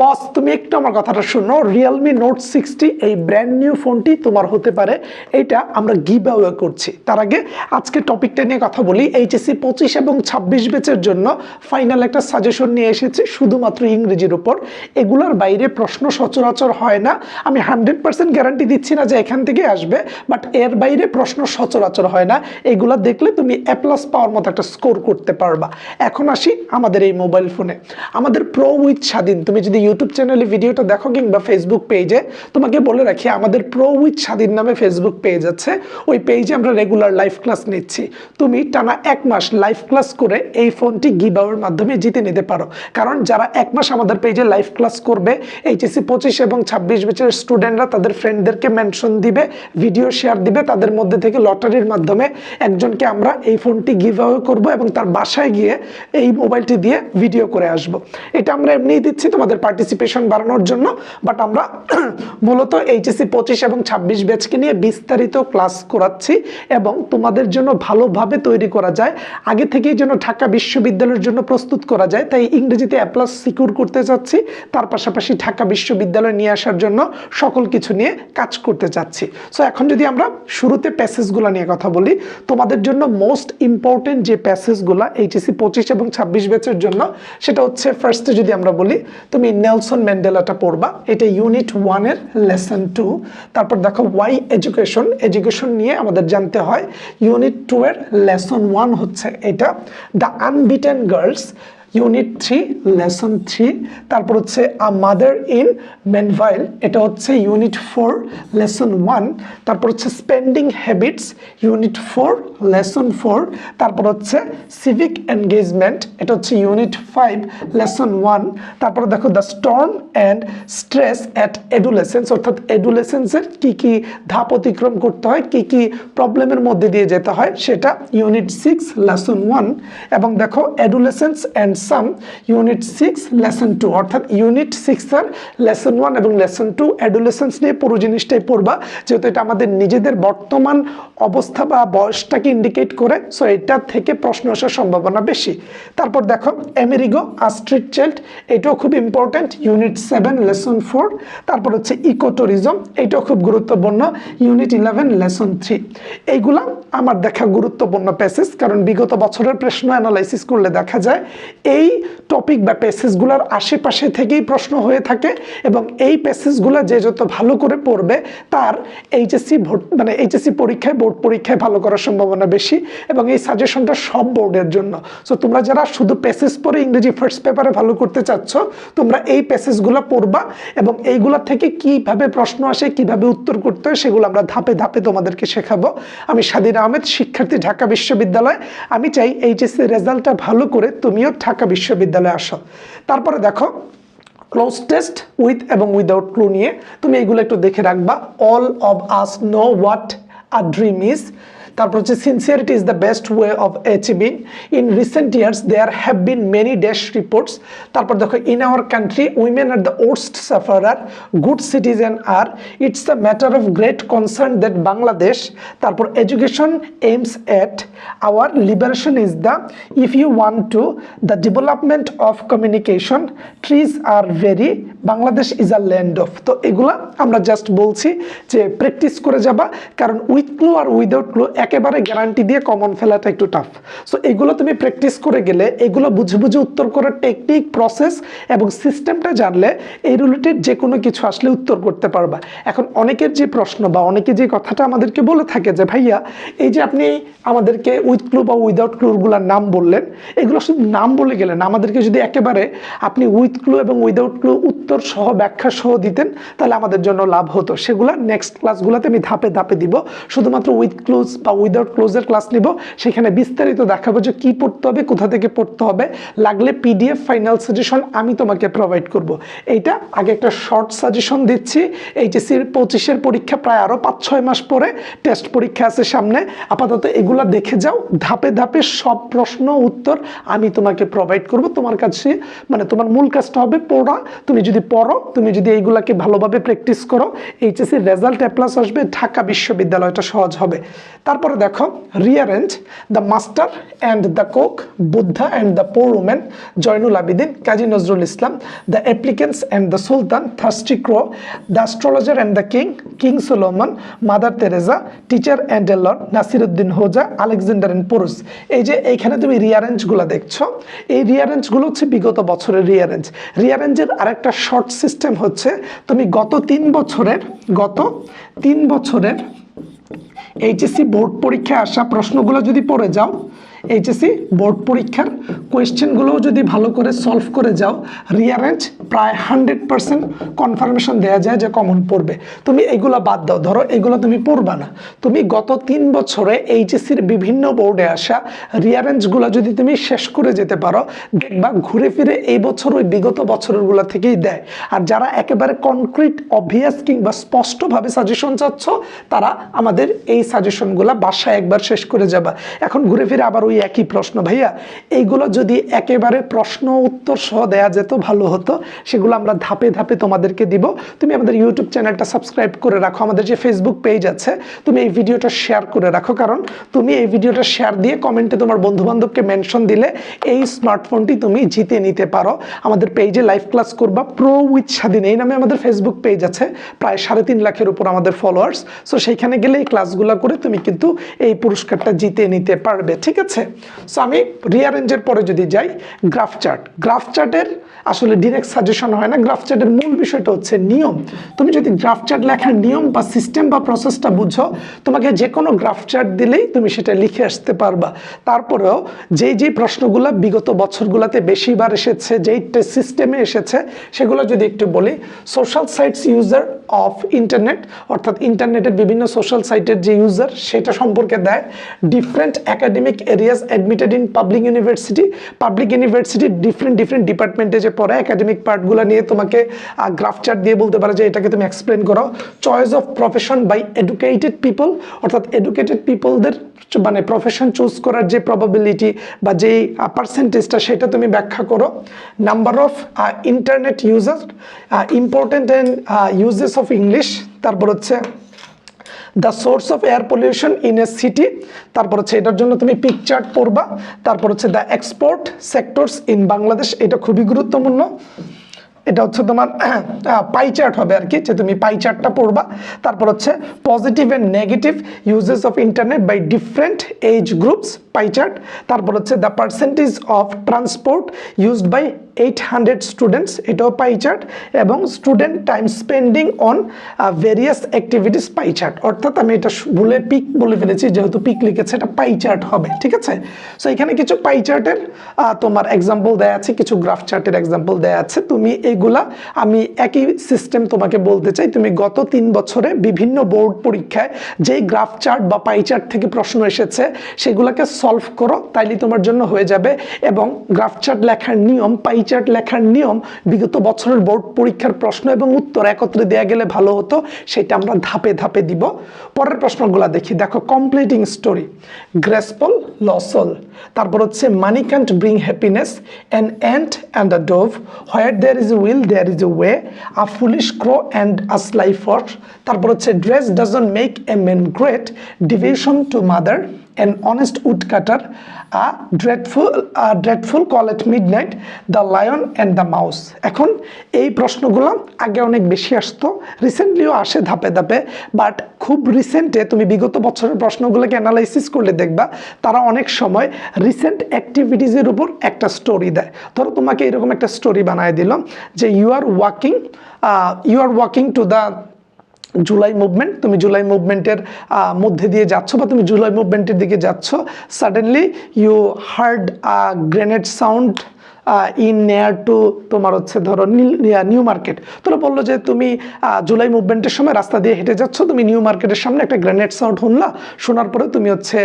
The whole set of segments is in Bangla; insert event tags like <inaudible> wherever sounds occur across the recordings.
বস, তুমি একটু আমার কথাটা শুনো। রিয়েলমি নোট সিক্সটি এই ব্র্যান্ড নিউ ফোনটি তোমার হতে পারে। এইটা আমরা গিভ অ্যাওয়ে করছি। তার আগে আজকে টপিকটা নিয়ে কথা বলি। এইচএসসি পঁচিশ এবং ছাব্বিশ বেচের জন্য ফাইনাল একটা সাজেশন নিয়ে এসেছি, শুধুমাত্র ইংরেজির উপর। এগুলোর বাইরে প্রশ্ন সচরাচর হয় না। আমি হান্ড্রেড পার্সেন্ট গ্যারান্টি দিচ্ছি না যে এখান থেকে আসবে বাট এর বাইরে প্রশ্ন সচরাচর হয় না। এগুলো দেখলে তুমি এ প্লাস পাওয়ার মতো একটা স্কোর করতে পারবা। এখন আসি আমাদের এই মোবাইল ফোনে আমাদের প্রো উইথ স্বাধীন। তুমি যদি ইউটিউব চ্যানেলে ভিডিওটা দেখো কিংবা ফেসবুক পেজে তোমাকে বলে রাখি, আমাদের প্রো উইথ স্বাধীন নামে ফেসবুক পেজ আছে। ওই পেজে আমরা রেগুলার লাইভ ক্লাস নিচ্ছি। তুমি টানা এক মাস লাইভ ক্লাস করে এই ফোনটি গিবাওয়ের মাধ্যমে জিতে নিতে পারো। কারণ যারা এক মাস আমাদের পেজে লাইভ ক্লাস করবে এইচএসসি পঁচিশ এবং ছাব্বিশ ব্যাচের স্টুডেন্টরা তাদের ফ্রেন্ডদেরকে মেনশন দিবে ভিডিও শেয়ার দিবে, তাদের মধ্যে থেকে লটারির মাধ্যমে একজনকে আমরা এই ফোনটি গিভ করব এবং তার বাসায় গিয়ে এই মোবাইলটি দিয়ে ভিডিও করে আসব। এটা আমরা এমনিই দিচ্ছি, তোমাদের পার্টিসিপেশন বাড়ানোর জন্য বাট আমরা <clears throat> মূলত এইচএসসি পঁচিশ এবং ছাব্বিশ ব্যাচকে নিয়ে বিস্তারিত ক্লাস করাচ্ছি এবং তোমাদের জন্য ভালোভাবে তৈরি করা যায়। আগে থেকেই যেন ঢাকা বিশ্ববিদ্যালয়ের জন্য প্রস্তুত করা যায়, তাই ইংরেজিতে অ্যাপ্লাস সিকিউর করতে চাচ্ছি। তার পাশাপাশি ঢাকা বিশ্ববিদ্যালয় নিয়ে আসার জন্য সকল কিছু নিয়ে কাজ করতে চাচ্ছি। সো এখন যদি আমরা শুরুতে প্যাসেজগুলো নিয়ে কথা বলি, তোমাদের জন্য মোস্ট ইম্পর্টেন্ট যে প্যাসেজগুলো এইচএসি পঁচিশ এবং ছাব্বিশ ব্যাচের জন্য, সেটা হচ্ছে ফার্স্টে যদি আমরা বলি তুমি নেলসন ম্যান্ডেলাটা পড়বা। এটা ইউনিট ওয়ানের লেসন টু। তারপর দেখো ওয়াই এডুকেশন। এডুকেশন নিয়ে আমাদের জানতে হয়, ইউনিট টু এর লেসন ওয়ান হচ্ছে এটা। The unbeaten girls unit three, lesson three, তারপর হচ্ছে আ মাদার ইন মেনভাইল, এটা হচ্ছে ইউনিট ফোর, লেসন ওয়ান, তারপর হচ্ছে spending habits, unit four, lesson four, তারপর হচ্ছে সিভিক এনগেজমেন্ট, এটা হচ্ছে ইউনিট ফাইভ, লেসন ওয়ান, তারপর দেখো the storm and stress at adolescence, অর্থাৎ এডুলেসেন্সের কী কী ধাপ অতিক্রম করতে হয়, কী কী প্রবলেমের মধ্যে দিয়ে যেতে হয়, সেটা ইউনিট সিক্স, লেসন ওয়ান, এবং দেখো adolescence and some unit six lesson two অর্থাৎ ইউনিট সিক্সের লেসন ওয়ান এবং লেসন টু অ্যাডুলেসেন্স নিয়ে পুরো জিনিসটাই পড়বা। যেহেতু এটা আমাদের নিজেদের বর্তমান অবস্থা বা বয়সটাকে ইন্ডিকেট করে সো এটা থেকে প্রশ্ন আসার সম্ভাবনা বেশি। তারপর দেখো আমেরিগো আস্ট্রিট চাইল্ড এটাও খুব important unit seven lesson four তারপর হচ্ছে ইকো ট্যুরিজম এটাও খুব গুরুত্বপূর্ণ ইউনিট ইলেভেন লেসন থ্রি এইগুলা আমার দেখা গুরুত্বপূর্ণ প্যাসেজ কারণ বিগত বছরের প্রশ্ন অ্যানালাইসিস করলে দেখা যায় এই টপিক বা প্যাসেজগুলোর আশেপাশে থেকেই প্রশ্ন হয়ে থাকে এবং এই প্যাসেজগুলো যে যত ভালো করে পড়বে, তার এইচএসসি ভোট মানে এইচএসসি পরীক্ষায় বোর্ড পরীক্ষায় ভালো করার সম্ভাবনা বেশি এবং এই সাজেশনটা সব বোর্ডের জন্য। সো তোমরা যারা শুধু প্যাসেজ পড়ে ইংরেজি ফার্স্ট পেপারে ভালো করতে চাচ্ছ, তোমরা এই প্যাসেজগুলো পড়বা এবং এইগুলা থেকে কীভাবে প্রশ্ন আসে, কীভাবে উত্তর করতে হয়, সেগুলো আমরা ধাপে ধাপে তোমাদেরকে শেখাবো। আমি স্বাধীন আহমেদ, শিক্ষার্থী, ঢাকা বিশ্ববিদ্যালয়। আমি চাই এইচএসসি রেজাল্টটা ভালো করে তুমিও ঢাকা বিশ্ববিদ্যালয়ে আসো। তারপরে দেখো ক্লোজ টেস্ট উইথ এবং উইদাউট ক্লু নিয়ে তুমি এগুলো একটু দেখে রাখবা। All of us know what a dream is তারপর হচ্ছে sincerity is the best way of achieving in recent years there have been many dash reports তারপর দেখো in our country women are the worst sufferer good citizen are it's the matter of great concern that Bangladesh তারপর education aims at our liberation is the if you want to the development of communication trees are very Bangladesh is a land of তো এগুলা আমরা জাস্ট বলছি যে প্র্যাকটিস করে যাবা, কারণ উইথ ক্লু আর উইদাউট ক্লু একেবারে গ্যারান্টি দিয়ে কমন ফেলাটা একটু টাফ সো এগুলো তুমি প্র্যাকটিস করে গেলে, এগুলো বুঝে বুঝে উত্তর করার টেকনিক প্রসেস এবং সিস্টেমটা জানলে এই রিলেটেড যে কোনো কিছু আসলে উত্তর করতে পারবা। এখন অনেকের যে প্রশ্ন বা অনেকে যে কথাটা আমাদেরকে বলে থাকে যে, ভাইয়া, এই যে আপনি আমাদেরকে উইথ ক্লু বা উইদাউট ক্লুরগুলোর নাম বললেন, এগুলো শুধু নাম বলে গেলেন। আমাদেরকে যদি একেবারে আপনি উইথ ক্লু এবং উইদাউট ক্লু উত্তর সহ ব্যাখ্যা সহ দিতেন, তাহলে আমাদের জন্য লাভ হতো। সেগুলো নেক্সট ক্লাসগুলোতে আমি ধাপে ধাপে দিব। শুধুমাত্র উইথ ক্লোজ বা উইদাউট ক্লোজের ক্লাস নিব। সেখানে বিস্তারিত দেখাবো যে কী পড়তে হবে, কোথা থেকে পড়তে হবে। লাগলে পিডিএফ ফাইনাল সাজেশন আমি তোমাকে প্রোভাইড করব। এইটা আগে একটা শর্ট সাজেশন দিচ্ছি। এইচএসির পঁচিশের পরীক্ষা প্রায় আরও পাঁচ ছয় মাস পরে টেস্ট পরীক্ষা আছে সামনে। আপাতত এগুলা দেখে যাও। ধাপে ধাপে সব প্রশ্ন, উত্তর আমি তোমাকে প্রোভাইড করব। তোমার কাছে মানে তোমার মূল কাজটা হবে পড়া। তুমি যদি পড়ো, তুমি যদি এইগুলাকে ভালোভাবে প্র্যাকটিস করো এইচএসির রেজাল্ট এ প্লাস আসবে, ঢাকা বিশ্ববিদ্যালয়টা সহজ হবে। তারপরে দেখো rearrange the master and the cook Buddha and the poor woman Zainul Abedin, Kazi Nazrul Islam the applicants and the sultan thirsty crow the astrologer and the king king Solomon mother Teresa teacher and a lord Nasiruddin Hodja Alexander and পুরুষ এই যে এইখানে তুমি রিয়ারেঞ্জগুলো দেখছ, এই রিয়ারেঞ্জগুলো হচ্ছে বিগত বছরের রিয়ারেঞ্জ রিয়ারেঞ্জের আরেকটা শর্ট সিস্টেম হচ্ছে, তুমি গত তিন বছরের, গত তিন বছরের এইচএসসি বোর্ড পরীক্ষায় আসা প্রশ্নগুলো যদি পড়ে যাও এইচএসসি বোর্ড পরীক্ষার কোয়েশ্চেনগুলোও যদি ভালো করে সলভ করে যাও রিয়ারেঞ্জ প্রায় হান্ড্রেড পার্সেন্ট কনফার্মেশন দেওয়া যায় যে কমন পড়বে। তুমি এগুলো বাদ দাও। ধরো এগুলো তুমি পড়বা না। তুমি গত তিন বছরে এইচএসসির বিভিন্ন বোর্ডে আসা রিয়ারেঞ্জগুলো যদি তুমি শেষ করে যেতে পারো, দেখবা ঘুরে ফিরে এই বছর ওই বিগত বছরগুলো থেকেই দেয়। আর যারা একেবারে কনক্রিট অবভিয়াস কিংবা স্পষ্টভাবে সাজেশন চাচ্ছ, তারা আমাদের এই সাজেশনগুলো বাসায় একবার শেষ করে যাবা। এখন ঘুরে ফিরে আবার ওই একই প্রশ্ন, ভাইয়া, এইগুলো যদি একেবারে প্রশ্ন উত্তর সহ দেয়া যেত, ভালো হতো। সেগুলো আমরা ধাপে ধাপে তোমাদেরকে দিব। তুমি আমাদের ইউটিউব চ্যানেলটা সাবস্ক্রাইব করে রাখো। আমাদের যে ফেসবুক পেজ আছে, তুমি এই ভিডিওটা শেয়ার করে রাখো। কারণ তুমি এই ভিডিওটা শেয়ার দিয়ে কমেন্টে তোমার বন্ধু বান্ধবকে মেনশন দিলে এই স্মার্টফোনটি তুমি জিতে নিতে পারো। আমাদের পেজে লাইভ ক্লাস করবা প্রো উইথ স্বাধীন। এই নামে আমাদের ফেসবুক পেজ আছে, প্রায় সাড়ে তিন লাখের উপর আমাদের ফলোয়ার্স সো সেইখানে গেলে এই ক্লাসগুলো করে তুমি কিন্তু এই পুরস্কারটা জিতে নিতে পারবে, ঠিক আছে? সো আমি রিয়ারেঞ্জের পরে যদি যাই গ্রাফ চার্ট গ্রাফ চার্টের আসলে ডিরেক্ট সাজেশন হয় না। গ্রাফ চার্টের মূল বিষয়টা হচ্ছে নিয়ম। তুমি যদি গ্রাফ চার্ট লেখার নিয়ম বা সিস্টেম বা প্রসেসটা বুঝো, তোমাকে যে কোনো গ্রাফ চার্ট দিলেই তুমি সেটা লিখে আসতে পারবা। তারপরেও যেই যেই প্রশ্নগুলো বিগত বছরগুলোতে বেশিবার এসেছে, যেই সিস্টেমে এসেছে, সেগুলো যদি একটু বলি social sites user of internet অর্থাৎ ইন্টারনেটের বিভিন্ন সোশ্যাল সাইটের যে ইউজার সেটা সম্পর্কে দেয়। Different academic areas admitted in public university public university different different ডিপার্টমেন্টে যে পড়ে একাডেমিক পার্টগুলো নিয়ে তোমাকে গ্রাফ দিয়ে বলতে পারে যে এটাকে তুমি এক্সপ্লেন করো। Choice of profession by educated people অর্থাৎ এডুকেটেড পিপলদের মানে প্রফেশন চুজ করার যে প্রবাবিলিটি বা যেই পার্সেন্টেজটা সেটা তুমি ব্যাখ্যা করো। Number of internet user important and uses of English তারপর হচ্ছে the source of air pollution in a city তারপর হচ্ছে এটার জন্য তুমি পিকচার্ট পড়বা, তারপর হচ্ছে the export sectors in Bangladesh এটা খুবই গুরুত্বপূর্ণ। এটা হচ্ছে তোমার <clears throat> পাই চার্ট হবে আর কি, যে তুমি পাই চার্টটা পড়বা। তারপর হচ্ছে positive and negative uses of internet by different age groups pie chart তারপর হচ্ছে the percentage of transport used by eight hundred students এটাও পাই চার্ট এবং student time spending on various activities pie chart অর্থাৎ আমি এটা ভুলে পিক বলে ফেলেছি, যেহেতু পিক লিখেছে, এটা পাই চার্ট হবে, ঠিক আছে? সো এখানে কিছু পাই চার্টের তোমার এক্সাম্পল দেয়া আছে, কিছু গ্রাফ চার্টের এক্সাম্পল দেয়া আছে। তুমি এইগুলা আমি একই সিস্টেম তোমাকে বলতে চাই, তুমি গত তিন বছরে বিভিন্ন বোর্ড পরীক্ষায় যেই গ্রাফ চার্ট বা পাই চার্ট থেকে প্রশ্ন এসেছে, সেগুলোকে সলভ করো তাইলে তোমার জন্য হয়ে যাবে। এবং গ্রাফ চার্ট লেখার নিয়ম পাই চার্ট লেখার নিয়ম, বিগত বছরের বোর্ড পরীক্ষার প্রশ্ন এবং উত্তর একত্রে দেওয়া গেলে ভালো হতো, সেটা আমরা ধাপে ধাপে দিব। পরের প্রশ্নগুলো দেখি। দেখো কমপ্লিটিং স্টোরি গ্রেসপল লসল তারপর হচ্ছে money can't bring happiness an and and a dove where there is a will there is a way a foolish crow and a sly fox তারপর হচ্ছে dress doesn't make a men great division to mother an honest woodcutter, a dreadful, a dreadful call at midnight, the lion and the mouse. এখন এই প্রশ্নগুলো আগে অনেক বেশি আসতো রিসেন্টলিও আসে ধাপে ধাপে বাট খুব রিসেন্টে তুমি বিগত বছরের প্রশ্নগুলোকে অ্যানালাইসিস করলে দেখবা তারা অনেক সময় রিসেন্ট অ্যাক্টিভিটিসের উপর একটা স্টোরি দেয় ধরো তোমাকে এরকম একটা স্টোরি বানায় দিল যে you are walking you are walking to the July movement তুমি জুলাই মুভমেন্টের মধ্যে দিয়ে যাচ্ছ বা তুমি জুলাই মুভমেন্টের দিকে যাচ্ছ suddenly you heard a grenade sound in near to তোমার হচ্ছে ধরো নিউ মার্কেট তোরা বলল যে তুমি জুলাই মুভমেন্টের সময় রাস্তা দিয়ে হেঁটে যাচ্ছ, তুমি নিউ মার্কেটের সামনে একটা গ্রেনেড সাউন্ড শুনলা, শোনার পরে তুমি হচ্ছে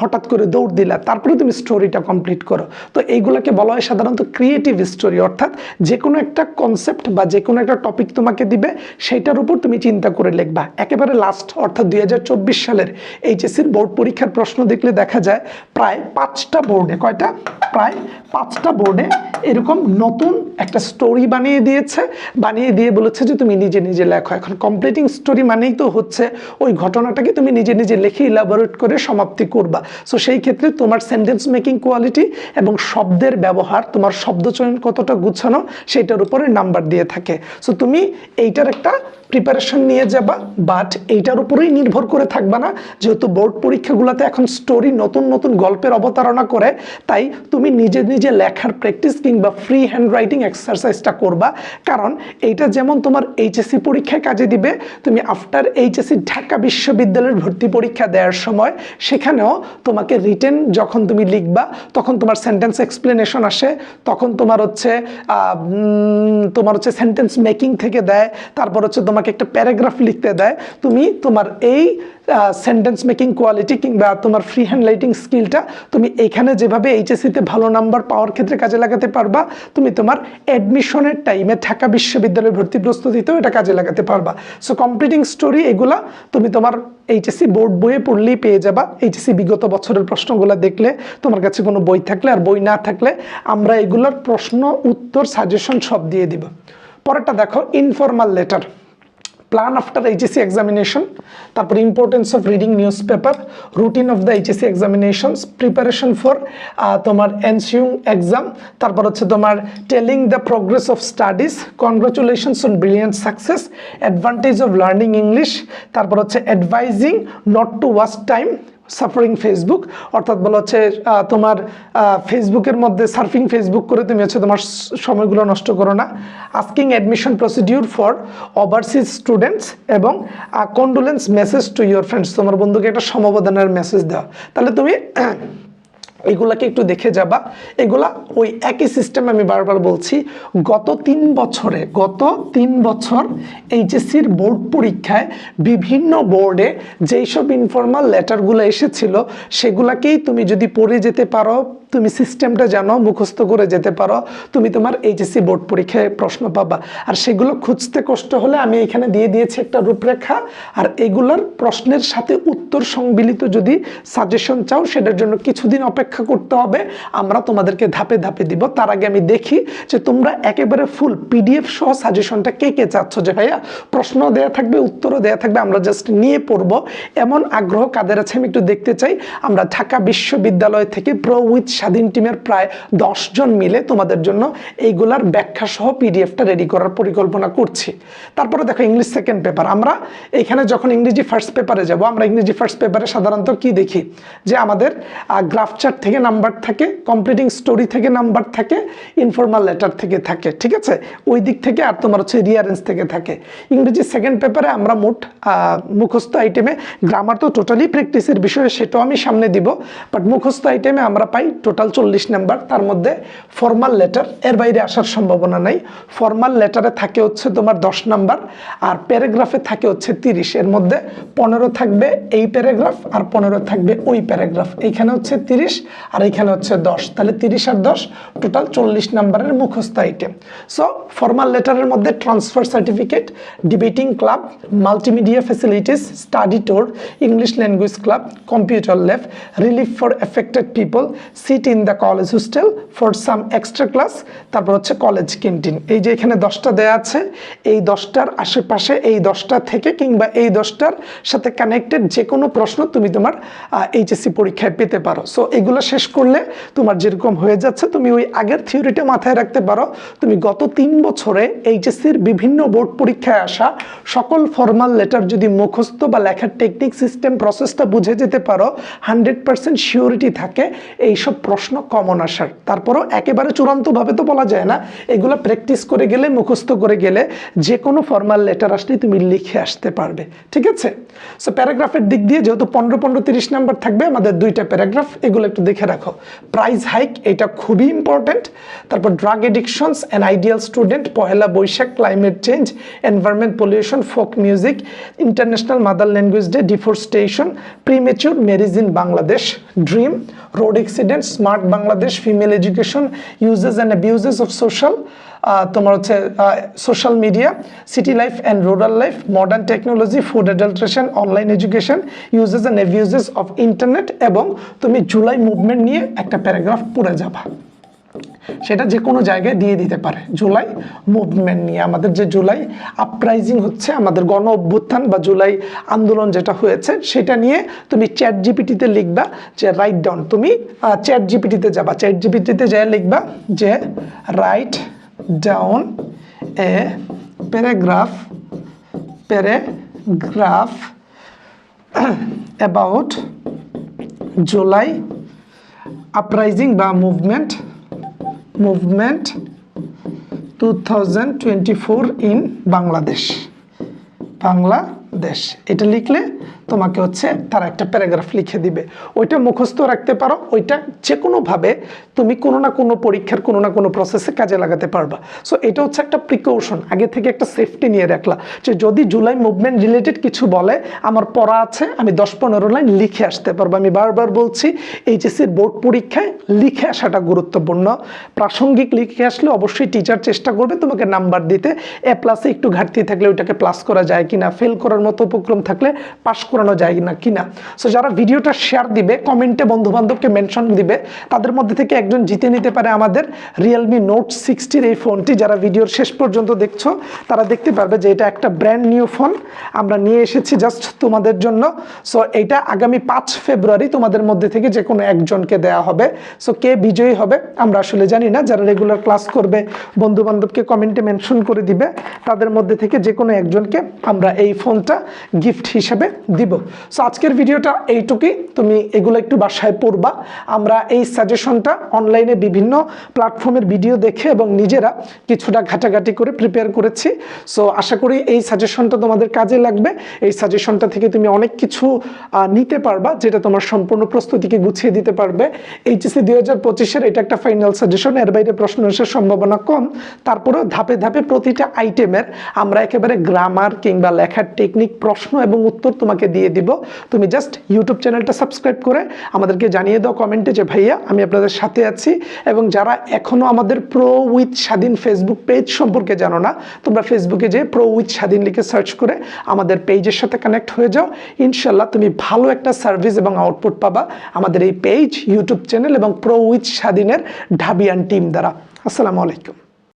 হঠাৎ করে দৌড় দিলা, তারপরে তুমি স্টোরিটা কমপ্লিট করো। তো এইগুলোকে বলা হয় সাধারণত ক্রিয়েটিভ স্টোরি অর্থাৎ যে কোনো একটা কনসেপ্ট বা যে কোনো একটা টপিক তোমাকে দিবে, সেইটার উপর তুমি চিন্তা করে লিখবা। একেবারে লাস্ট অর্থাৎ দুই হাজার চব্বিশ সালের এইচএসসির বোর্ড পরীক্ষার প্রশ্ন দেখলে দেখা যায়, প্রায় পাঁচটা বোর্ডে কয়টা? প্রায় পাঁচটা বোর্ডে এরকম নতুন একটা স্টোরি বানিয়ে দিয়েছে। বানিয়ে দিয়ে বলেছে যে, তুমি নিজে নিজে লেখো। এখন কমপ্লিটিং স্টোরি মানেই তো হচ্ছে ওই ঘটনাটাকে তুমি নিজে নিজে লিখে ইলাবোরেট করে সমাপ্তি করবা। সো সেই ক্ষেত্রে তোমার সেন্টেন্স মেকিং কোয়ালিটি এবং শব্দের ব্যবহার, তোমার শব্দচয়ন কতটা গুছানো, সেটার উপরে নাম্বার দিয়ে থাকে। সো তুমি এইটার একটা প্রিপারেশন নিয়ে যাবা বাট এইটার উপরেই নির্ভর করে থাকবা না। যেহেতু বোর্ড পরীক্ষাগুলোতে এখন স্টোরি নতুন নতুন গল্পের অবতারণা করে, তাই তুমি নিজে নিজে লেখার প্র্যাকটিস কিংবা ফ্রি হ্যান্ড রাইটিং এক্সারসাইজটা করবা। কারণ এইটা যেমন তোমার এইচএসসি পরীক্ষায় কাজে দিবে, তুমি আফটার এইচএসসি ঢাকা বিশ্ববিদ্যালয়ের ভর্তি পরীক্ষা দেওয়ার সময়, সেখানেও তোমাকে রিটেন যখন তুমি লিখবা, তখন তোমার সেন্টেন্স এক্সপ্লেনেশন আসে, তখন তোমার হচ্ছে তোমার হচ্ছে সেন্টেন্স মেকিং থেকে দেয়, তারপর হচ্ছে তোমাকে একটা প্যারাগ্রাফ লিখতে দেয়, তুমি তোমার এই সেন্টেন্স মেকিং কোয়ালিটি কিংবা তোমার ফ্রি হ্যান্ড রাইটিং স্কিলটা তুমি এখানে যেভাবে এইচএসসিতে ভালো নাম্বার পাওয়ার ক্ষেত্রে কাজে লাগাতে পারবা, তুমি তোমার অ্যাডমিশনের টাইমে ঢাকা বিশ্ববিদ্যালয়ে ভর্তি প্রস্তুতিতেও এটা কাজে লাগাতে পারবা। সো কমপ্লিটিং স্টোরি এগুলা তুমি তোমার এইচএসসি বোর্ড বইয়ে পড়লেই পেয়ে যাবা। এইচএসসি বিগত বছরের প্রশ্নগুলো দেখলে, তোমার কাছে কোনো বই থাকলে আর বই না থাকলে আমরা এগুলোর প্রশ্ন, উত্তর সাজেশন সব দিয়ে দিব। পরেরটা দেখো informal letter plan after HSC examination তারপর importance of reading newspaper routine of the HSC examinations preparation for তোমার এনসিউং এক্সাম তারপর হচ্ছে তোমার telling the progress of studies congratulations on brilliant success advantage of learning English তারপর হচ্ছে advising not to waste time suffering Facebook অর্থাৎ বলা হচ্ছে তোমার ফেসবুকের মধ্যে সার্ফিং ফেসবুক করে তুমি হচ্ছে তোমার সময়গুলো নষ্ট করো না। Asking admission procedure for overseas students এবং condolence message to your friends তোমার বন্ধুকে একটা সমবেদনার মেসেজ দেওয়া তাহলে তুমি এগুলাকে একটু দেখে যাবা। এগুলা ওই একই সিস্টেম আমি বারবার বলছি, গত তিন বছরে, গত তিন বছর এইচএসসির বোর্ড পরীক্ষায় বিভিন্ন বোর্ডে যেই সব ইনফর্মাল লেটারগুলো এসেছিল, সেগুলাকেই তুমি যদি পড়ে যেতে পারো তুমি সিস্টেমটা জানো, মুখস্থ করে যেতে পারো, তুমি তোমার এইচএসসি বোর্ড পরীক্ষায় প্রশ্ন পাবা। আর সেগুলো খুঁজতে কষ্ট হলে আমি এখানে দিয়ে দিয়েছি একটা রূপরেখা, আর এগুলোর প্রশ্নের সাথে উত্তর সংমিলিত যদি সাজেশন চাও, সেটার জন্য কিছুদিন অপেক্ষা করতে হবে। আমরা তোমাদেরকে ধাপে ধাপে দিব। তার আগে আমি দেখি যে তোমরা একেবারে ফুল পিডিএফ সহ সাজেশনটা কে কে চাচ্ছ যে ভাইয়া প্রশ্ন দেয়া থাকবে, উত্তরও দেয়া থাকবে, আমরা জাস্ট নিয়ে পড়ব। এমন আগ্রহ কাদের আছে আমি একটু দেখতে চাই। আমরা ঢাকা বিশ্ববিদ্যালয় থেকে প্রো উইথ স্বাধীন টিমের প্রায় জন মিলে তোমাদের জন্য এইগুলার ব্যাখ্যা সহ পিডিএফটা রেডি করার পরিকল্পনা করছি। তারপরে দেখো ইংলিশ সেকেন্ড পেপার আমরা এখানে যখন ইংরেজি ফার্স্ট পেপারে যাব, আমরা ইংরেজি ফার্স্ট পেপারে সাধারণত কি দেখি? যে আমাদের গ্রাফচার থেকে নাম্বার থাকে কমপ্লিটিং স্টোরি থেকে নাম্বার থাকে ইনফর্মাল লেটার থেকে থাকে, ঠিক আছে? ওই দিক থেকে আর তোমার হচ্ছে রিয়ারেন্স থেকে থাকে। ইংরেজি সেকেন্ড পেপারে আমরা মোট মুখস্থ আইটেমে গ্রামার তো টোটালি প্র্যাকটিসের বিষয়ে সেটাও আমি সামনে দিব বাট মুখস্থ আইটেমে আমরা পাই টোটাল চল্লিশ নাম্বার। তার মধ্যে ফর্মাল লেটার এর বাইরে আসার সম্ভাবনা নাই। ফর্মাল লেটারে থাকে হচ্ছে তোমার দশ নাম্বার আর প্যারাগ্রাফে থাকে হচ্ছে তিরিশ। এর মধ্যে পনেরো থাকবে এই প্যারাগ্রাফ আর পনেরো থাকবে ওই প্যারাগ্রাফ এইখানে হচ্ছে তিরিশ আর এইখানে হচ্ছে দশ। তাহলে তিরিশ আর দশ টোটাল চল্লিশ নাম্বারের মুখস্থ আইটেম সো ফর্মাল লেটারের মধ্যে transfer certificate debating club multimedia facilities study tour English language club computer lab relief for affected people seat in the college hostel for some extra class তারপর হচ্ছে কলেজ ক্যান্টিন এই যে এখানে দশটা দেয়া আছে, এই দশটার আশেপাশে, এই দশটা থেকে কিংবা এই দশটার সাথে কানেক্টেড যে কোনো প্রশ্ন তুমি তোমার এইচএসসি পরীক্ষায় পেতে পারো। সো এগুলো শেষ করলে তোমার যেরকম হয়ে যাচ্ছে, তুমি ওই আগের থিওরিটা মাথায় রাখতে পারো। তুমি গত তিন বছরে এইচএসসির বিভিন্ন বোর্ড পরীক্ষায় আসা সকল ফর্মাল লেটার যদি মুখস্থ বা লেখার টেকনিক সিস্টেম প্রসেসটা বুঝে যেতে পারো হান্ড্রেড পার্সেন্ট শিওরিটি থাকে, এইসব প্রশ্ন কমন আসার। তারপরও একেবারে চূড়ান্তভাবে তো বলা যায় না। এগুলো প্র্যাকটিস করে গেলে, মুখস্থ করে গেলে যে কোনো ফর্মাল লেটার আসলেই তুমি লিখে আসতে পারবে। ঠিক আছে? সো প্যারাগ্রাফের দিক দিয়ে যেহেতু পনেরো পনেরো, তিরিশ নাম্বার থাকবে, আমাদের দুইটা প্যারাগ্রাফ এগুলো একটু দেখে রাখো। প্রাইস হাইক এটা খুবই ইম্পর্টেন্ট তারপর drug addictions and ideal student Pohela Boishakh climate change environment pollution folk music international mother language day deforestation premature marriage in Bangladesh dream road accident smart Bangladesh female education uses and abuses of social তোমার হচ্ছে social media city life and rural life modern technology food adulteration online education uses and abuses of internet এবং তুমি জুলাই মুভমেন্ট নিয়ে একটা প্যারাগ্রাফ পড়ে যাবা। সেটা যে কোনো জায়গায় দিয়ে দিতে পারে। জুলাই মুভমেন্ট নিয়ে আমাদের যে জুলাই আপরাইজিং হচ্ছে, আমাদের গণ অভ্যুত্থান বা জুলাই আন্দোলন যেটা হয়েছে, সেটা নিয়ে তুমি চ্যাট জিপিটিতে লিখবা যে রাইট ডাউন তুমি চ্যাট জিপিটিতে যাবা। চ্যাট জিপিটিতে যেয়ে লিখবা যে write down a paragraph paragraph about July uprising বা movement movement two thousand twenty four in Bangladesh Bangladesh এটা লিখলে তোমাকে হচ্ছে তারা একটা প্যারাগ্রাফ লিখে দিবে। ওইটা মুখস্থ রাখতে পারো, ওইটা যে কোনোভাবে তুমি কোনো না কোনো পরীক্ষার কোনো না কোনো প্রসেসে কাজে লাগাতে পারবা। সো এটা হচ্ছে একটা প্রিকশন আগে থেকে একটা সেফটি নিয়ে রাখলা যে যদি জুলাই মুভমেন্ট রিলেটেড কিছু বলে, আমার পড়া আছে, আমি দশ পনেরো লাইন লিখে আসতে পারব। আমি বারবার বলছি, এইচএসসির বোর্ড পরীক্ষায় লিখে আসাটা গুরুত্বপূর্ণ। প্রাসঙ্গিক লিখে আসলে অবশ্যই টিচার চেষ্টা করবে তোমাকে নাম্বার দিতে। এ প্লাসে একটু ঘাটতি থাকলে ওইটাকে প্লাস করা যায় কিনা ফেল করার মতো উপক্রম থাকলে পাস করানো যায় না কিনা সো যারা ভিডিওটা শেয়ার দিবে কমেন্টে বন্ধু বান্ধবকে মেনশন দিবে, তাদের মধ্যে থেকে একজন জিতে নিতে পারে আমাদের রিয়েলমি নোট সিক্সটির এই ফোনটি যারা ভিডিওর শেষ পর্যন্ত দেখছ, তারা দেখতে পারবে যে এটা একটা ব্র্যান্ড নিউ ফোন আমরা নিয়ে এসেছি জাস্ট তোমাদের জন্য। সো এটা আগামী পাঁচ ফেব্রুয়ারি তোমাদের মধ্যে থেকে যে কোনো একজনকে দেওয়া হবে। সো কে বিজয়ী হবে, আমরা আসলে জানি না। যারা রেগুলার ক্লাস করবে বন্ধু বান্ধবকে কমেন্টে মেনশন করে দিবে, তাদের মধ্যে থেকে যে কোনো একজনকে আমরা এই ফোনটা গিফট হিসেবে দিব। সো আজকের ভিডিওটা এইটুকুই। তুমি এগুলো একটু বাসায় পড়বা। আমরা এই সাজেশনটা অনলাইনে বিভিন্ন প্ল্যাটফর্মের ভিডিও দেখে এবং নিজেরা কিছুটা ঘাটাঘাটি করে প্রিপেয়ার করেছি। সো আশা করি এই সাজেশনটা তোমাদের কাজে লাগবে। এই সাজেশনটা থেকে তুমি অনেক কিছু নিতে পারবা যেটা তোমার সম্পূর্ণ প্রস্তুতিকে গুছিয়ে দিতে পারবে। এইচএসসি দুই হাজার পঁচিশের এটা একটা ফাইনাল সাজেশন এর বাইরে প্রশ্ন আসার সম্ভাবনা কম। তারপরেও ধাপে ধাপে প্রতিটা আইটেমের আমরা একেবারে গ্রামার কিংবা লেখার টেকনিক প্রশ্ন এবং উত্তর তোমাকে দিয়ে দিব। তুমি জাস্ট ইউটিউব চ্যানেলটা সাবস্ক্রাইব করে আমাদেরকে জানিয়ে দাও কমেন্টে যে, ভাইয়া, আমি আপনাদের সাথে আছি এবং যারা এখনও আমাদের pro with Shadhin Facebook page সম্পর্কে জানো না, তোমরা ফেসবুকে যে প্রো উইথ স্বাধীন লিখে সার্চ করে আমাদের পেজের সাথে কানেক্ট হয়ে যাও। ইনশাল্লাহ তুমি ভালো একটা সার্ভিস এবং আউটপুট পাবা আমাদের এই পেজ ইউটিউব চ্যানেল এবং প্রো উইথ স্বাধীনের ঢাবিয়ান টিম দ্বারা। আসসালামু আলাইকুম।